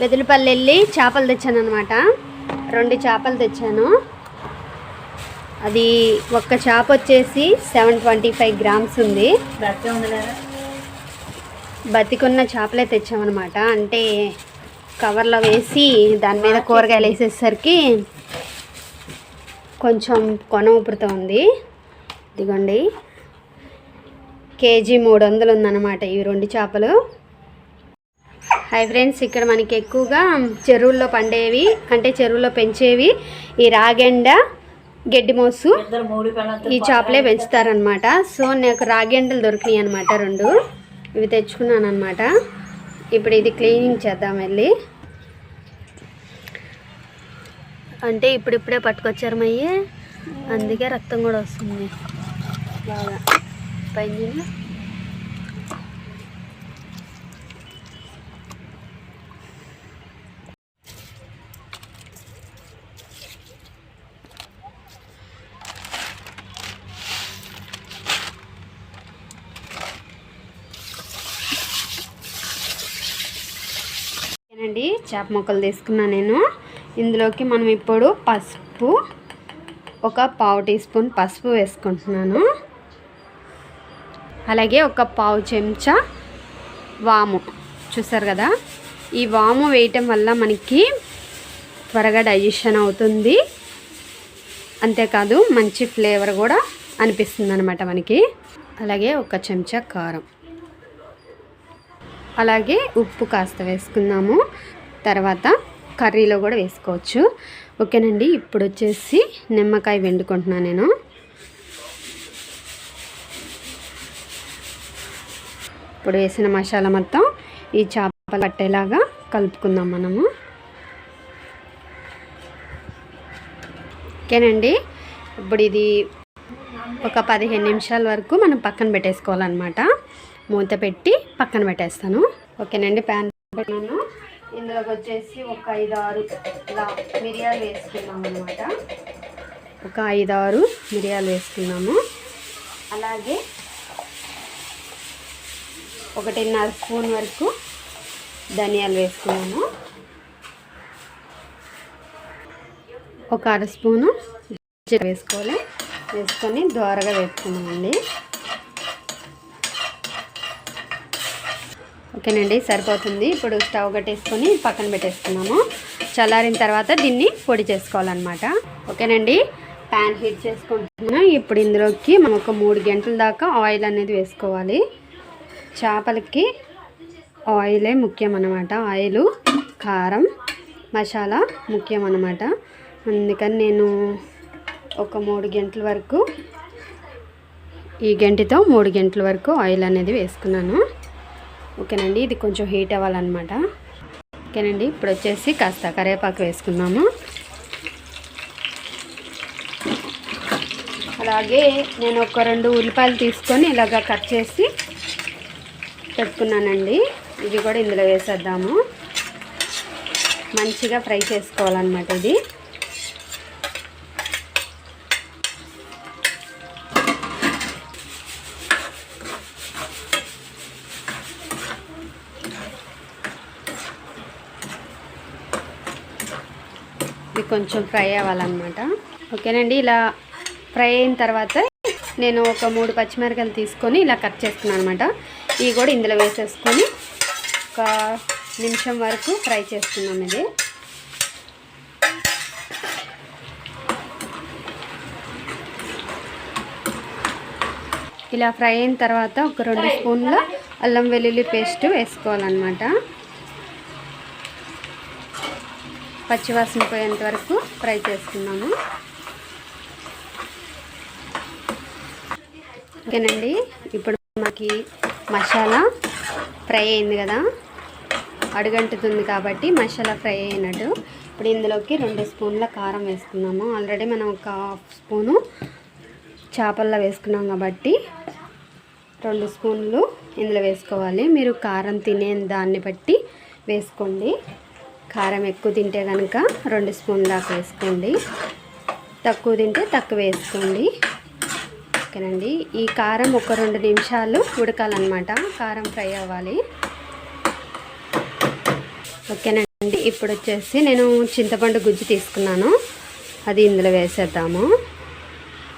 వెదులుపల్లి వెళ్ళి చేపలు తెచ్చాను అనమాట రెండు చేపలు తెచ్చాను. అది ఒక్క చేప వచ్చేసి సెవెన్ ట్వంటీ ఫైవ్ గ్రామ్స్ ఉంది. బతికున్న చేపలే తెచ్చామన్నమాట అంటే కవర్లో వేసి దాని మీద కూరగాయలు వేసేసరికి కొంచెం కొన ఊపురుతో ఉంది. ఇదిగోండి. కేజీ మూడు వందలు ఉందన్నమాట ఈ రెండు చేపలు. హాయ్ ఫ్రెండ్స్ ఇక్కడ మనకి ఎక్కువగా చెరువుల్లో పండేవి అంటే చెరువులో పెంచేవి ఈ రాగెండ గడ్డి మోసు ఈ చేపలే పెంచుతారనమాట సో నాకు రాగెండలు దొరికినాయి అనమాట రెండు. ఇవి తెచ్చుకున్నాను అనమాట ఇప్పుడు ఇది క్లీనింగ్ చేద్దాం వెళ్ళి. అంటే ఇప్పుడిప్పుడే పట్టుకొచ్చారు మయ్యి. అందుకే రక్తం కూడా వస్తుంది. బాగా. పైన అండి. చేప ముక్కలు తీసుకున్నాను నేను. ఇందులోకి మనం ఇప్పుడు పసుపు ఒక పావు టీ స్పూన్ పసుపు వేసుకుంటున్నాను. అలాగే ఒక పావు చెంచా వాము. చూసారు కదా? ఈ వాము వేయటం వల్ల మనకి త్వరగా డైజెషన్ అవుతుంది. అంతేకాదు మంచి ఫ్లేవర్ కూడా అనిపిస్తుంది అనమాట మనకి. అలాగే ఒక చెంచా కారం. అలాగే ఉప్పు కాస్త వేసుకుందాము. తర్వాత కర్రీలో కూడా వేసుకోవచ్చు. ఓకేనండి ఇప్పుడు వచ్చేసి నిమ్మకాయ వెండుకుంటున్నాను నేను. ఇప్పుడు వేసిన మసాలా మొత్తం ఈ చేపలు పట్టేలాగా కలుపుకుందాం మనము. ఓకేనండి ఇప్పుడు ఇది ఒక పదిహేను నిమిషాల వరకు మనం పక్కన పెట్టేసుకోవాలన్నమాట. మూత పెట్టి పక్కన పెట్టేస్తాను. ఓకేనండి ప్యాన్ పెట్టాను ఇందులోకి వచ్చేసి ఒక ఐదు ఆరు ఇలా మిరియాలు వేసుకున్నాము అనమాట ఒక ఐదు ఆరు మిరియాలు వేసుకున్నాము. అలాగే ఒకటిన్నర స్పూన్ వరకు ధనియాలు వేసుకున్నాము. ఒక అర స్పూను వేసుకోవాలి. వేసుకొని దోరగా వేసుకున్నామండి ఓకేనండి సరిపోతుంది. ఇప్పుడు స్టవ్ కట్టేసుకొని పక్కన పెట్టేసుకున్నాము. చల్లారిన తర్వాత దీన్ని పొడి చేసుకోవాలన్నమాట. ఓకేనండి ప్యాన్ హీట్ చేసుకుంటున్నాను. ఇప్పుడు ఇందులోకి మనం ఒక మూడు గంటల దాకా ఆయిల్ అనేది వేసుకోవాలి. చేపలకి ఆయిలే ముఖ్యం అన్నమాట ఆయిల్ కారం మసాలా ముఖ్యం అన్నమాట అందుకని నేను ఒక మూడు గంటల వరకు ఈ గంటితో మూడు గంటల వరకు ఆయిల్ అనేది వేసుకున్నాను. ఓకేనండి ఇది కొంచెం హీట్ అవ్వాలన్నమాట. ఓకేనండి ఇప్పుడు వచ్చేసి కాస్త కరివేపాకు వేసుకున్నాము అలాగే నేను ఒక రెండు ఉల్లిపాయలు తీసుకొని ఇలాగ కట్ చేసి పెట్టుకున్నానండి. ఇవి కూడా ఇందులో వేసేద్దాము. మంచిగా ఫ్రై చేసుకోవాలన్నమాట ఇది. ఇది కొంచెం ఫ్రై అవ్వాలన్నమాట. ఓకేనండి ఇలా ఫ్రై అయిన తర్వాత నేను ఒక మూడు పచ్చిమిరకాయలు తీసుకొని ఇలా కట్ చేసుకున్నాను అనమాట ఇవి కూడా ఇందులో వేసేసుకొని ఒక నిమిషం వరకు ఫ్రై చేస్తున్నాం ఇది. ఇలా ఫ్రై అయిన తర్వాత ఒక రెండు స్పూన్ల అల్లం వెల్లుల్లి పేస్ట్ వేసుకోవాలన్నమాట. పచ్చివాసన పోయేంత వరకు ఫ్రై చేసుకున్నాము. ఓకేనండి ఇప్పుడు మనకి మసాలా ఫ్రై అయింది కదా. అడుగంటుతుంది కాబట్టి మసాలా ఫ్రై అయినట్టు. ఇప్పుడు ఇందులోకి రెండు స్పూన్ల కారం వేసుకున్నాము. ఆల్రెడీ మనం ఒక హాఫ్ స్పూను చేపల్లో వేసుకున్నాం కాబట్టి రెండు స్పూన్లు ఇందులో వేసుకోవాలి. మీరు కారం తినే దాన్ని బట్టి వేసుకోండి. కారం ఎక్కువ తింటే కనుక రెండు స్పూన్ దాకా వేసుకోండి. తక్కువ తింటే తక్కువ వేసుకోండి. ఓకేనండి. ఈ కారం ఒక రెండు నిమిషాలు ఉడకాలన్నమాట. కారం ఫ్రై అవ్వాలి. ఓకేనండి. ఇప్పుడు వచ్చేసి నేను చింతపండు గుజ్జు తీసుకున్నాను. అది ఇందులో వేసేద్దాము.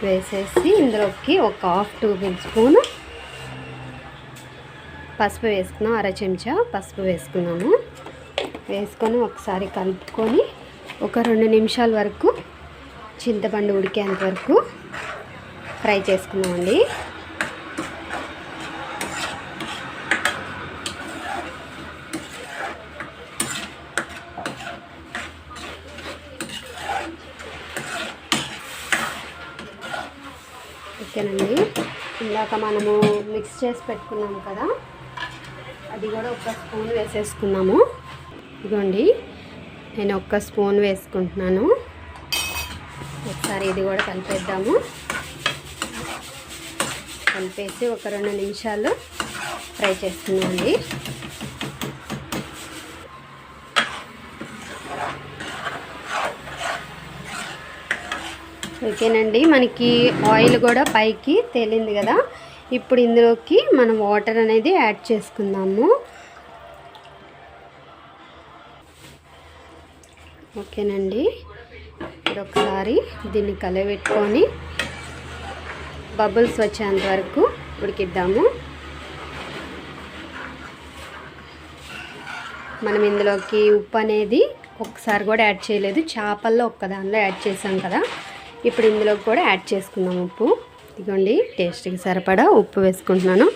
వేసేసి ఇందులోకి ఒక హాఫ్ టేబుల్ స్పూన్ పసుపు వేసుకున్నాం. అర చెంచా పసుపు వేసుకున్నాము. వేసుకొని ఒకసారి కలుపుకొని ఒక రెండు నిమిషాల వరకు చింతపండు ఉడికేంత వరకు ఫ్రై చేసుకున్నామండి ఓకేనండి. ఇందాక మనము మిక్స్ చేసి పెట్టుకున్నాము కదా అది కూడా ఒక స్పూన్ వేసేసుకున్నాము. ఇదిగోండి నేను ఒక్క స్పూన్ వేసుకుంటున్నాను. ఒకసారి ఇది కూడా కలిపేద్దాము. కలిపేసి ఒక రెండు నిమిషాలు ఫ్రై చేసుకున్నామండి ఓకేనండి మనకి ఆయిల్ కూడా పైకి తేలింది కదా. ఇప్పుడు ఇందులోకి మనం వాటర్ అనేది యాడ్ చేసుకుందాము. ఓకేనండి. ఇప్పుడు ఒకసారి దీన్ని కలబెట్టుకొని బబుల్స్ వచ్చేంత వరకు ఉడికిద్దాము. మనం ఇందులోకి ఉప్పు అనేది ఒకసారి కూడా యాడ్ చేయలేదు. చేపల్లో ఒక్కదానిలో యాడ్ చేసాం కదా. ఇప్పుడు ఇందులోకి కూడా యాడ్ చేసుకుందాం ఉప్పు. ఇదిగోండి టేస్ట్కి సరిపడా ఉప్పు వేసుకుంటున్నాను.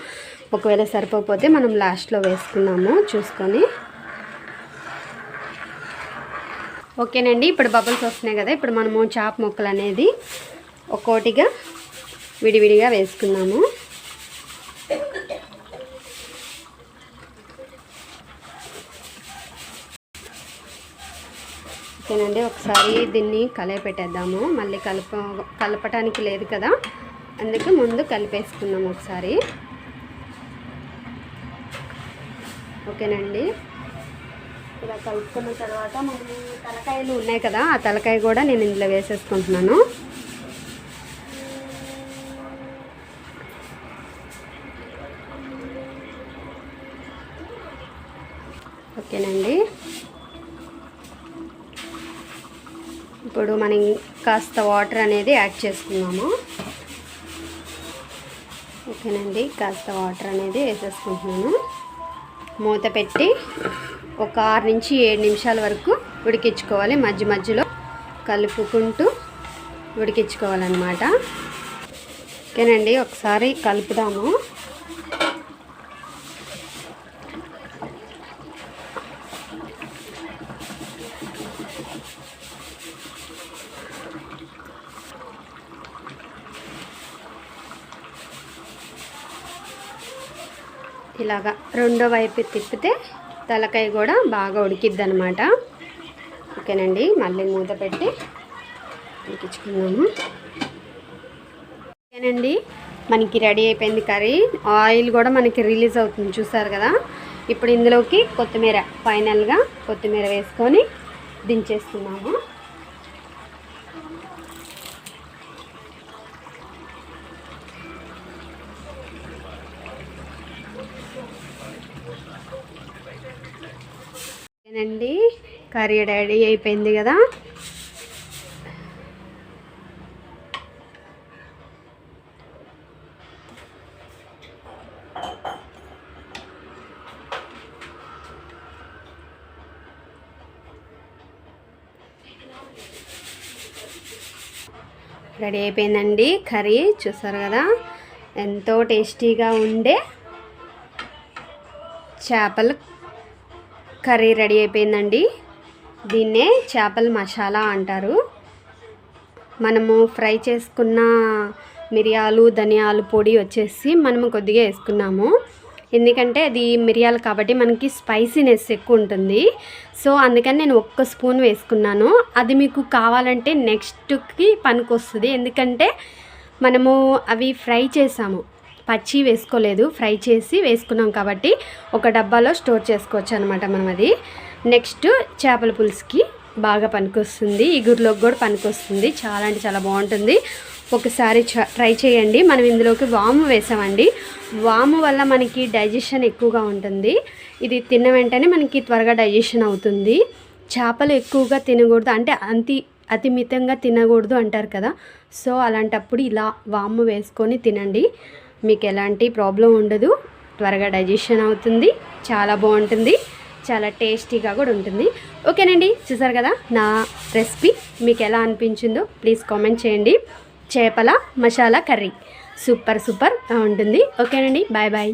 ఒకవేళ సరిపోతే మనం లాస్ట్లో వేసుకున్నాము చూసుకొని. ఓకేనండి ఇప్పుడు బబుల్స్ వస్తున్నాయి కదా ఇప్పుడు మనము చాప్ ముక్కలు అనేది ఒక్కోటిగా విడివిడిగా వేసుకున్నాము ఓకేనండి ఒకసారి దీన్ని కలయపెట్టేద్దాము మళ్ళీ కలప కలపటానికి లేదు కదా అందుకే ముందు కలిపేసుకున్నాము ఒకసారి. ఓకేనండి. ఇలా కలుపుకున్న తర్వాత మనము తలకాయలు ఉన్నాయి కదా ఆ తలకాయ కూడా నేను ఇందులో వేసేసుకుంటున్నాను. ఓకేనండి. ఇప్పుడు మనం కాస్త వాటర్ అనేది యాడ్ చేసుకున్నాము ఓకేనండి కాస్త వాటర్ అనేది వేసేసుకుంటున్నాను. మూత పెట్టి ఒక ఆరు నుంచి ఏడు నిమిషాల వరకు ఉడికించుకోవాలి. మధ్య మధ్యలో కలుపుకుంటూ ఉడికించుకోవాలన్నమాట. ఓకేనండి ఒకసారి కలుపుదాము. ఇలాగా రెండో వైపు తిప్పితే తలకాయ కూడా బాగా ఉడికిద్ది అనమాట ఓకేనండి మళ్ళీ మూత పెట్టి ఉడికించుకున్నాము ఓకేనండి మనకి రెడీ అయిపోయింది కర్రీ. ఆయిల్ కూడా మనకి రిలీజ్ అవుతుంది చూసారు కదా? ఇప్పుడు ఇందులోకి కొత్తిమీర ఫైనల్గా కొత్తిమీర వేసుకొని దించేస్తున్నాము. అండి కర్రీ రెడీ అయిపోయింది కదా. రెడీ అయిపోయిందండి కర్రీ చూసారు కదా? ఎంతో టేస్టీగా ఉండే చేపల కర్రీ రెడీ అయిపోయిందండి. దీన్నే చేపల మసాలా అంటారు. మనము ఫ్రై చేసుకున్న మిరియాలు ధనియాలు పొడి వచ్చేసి మనము కొద్దిగా వేసుకున్నాము. ఎందుకంటే అది మిరియాలు కాబట్టి మనకి స్పైసీనెస్ ఎక్కువ ఉంటుంది. సో అందుకని నేను ఒక్క స్పూన్ వేసుకున్నాను. అది మీకు కావాలంటే నెక్స్ట్కి పనికొస్తుంది. ఎందుకంటే మనము అవి ఫ్రై చేసాము. పచ్చి వేసుకోలేదు ఫ్రై చేసి వేసుకున్నాం కాబట్టి ఒక డబ్బాలో స్టోర్ చేసుకోవచ్చు అనమాట మనం అది. నెక్స్ట్ చేపల పులుసుకి బాగా పనికొస్తుంది ఇగురులోకి కూడా పనికొస్తుంది. చాలా అంటే చాలా బాగుంటుంది. ఒకసారి చ- ట్రై చేయండి. మనం ఇందులోకి వాము వేసామండి. వాము వల్ల మనకి డైజెషన్ ఎక్కువగా ఉంటుంది. ఇది తిన్న వెంటనే మనకి త్వరగా డైజెషన్ అవుతుంది. చేపలు ఎక్కువగా తినకూడదు అంటే అంతి అతి మితంగా తినకూడదు అంటారు కదా. సో అలాంటప్పుడు ఇలా వాము వేసుకొని తినండి. మీకు ఎలాంటి ప్రాబ్లం ఉండదు. త్వరగా డైజెషన్ అవుతుంది. చాలా బాగుంటుంది. చాలా టేస్టీగా కూడా ఉంటుంది. ఓకేనండి చూసారు కదా నా రెసిపీ మీకు ఎలా అనిపించిందో ప్లీజ్ కామెంట్ చేయండి. చేపల మసాలా కర్రీ. సూపర్ సూపర్ ఉంటుంది. ఓకేనండి బాయ్ బాయ్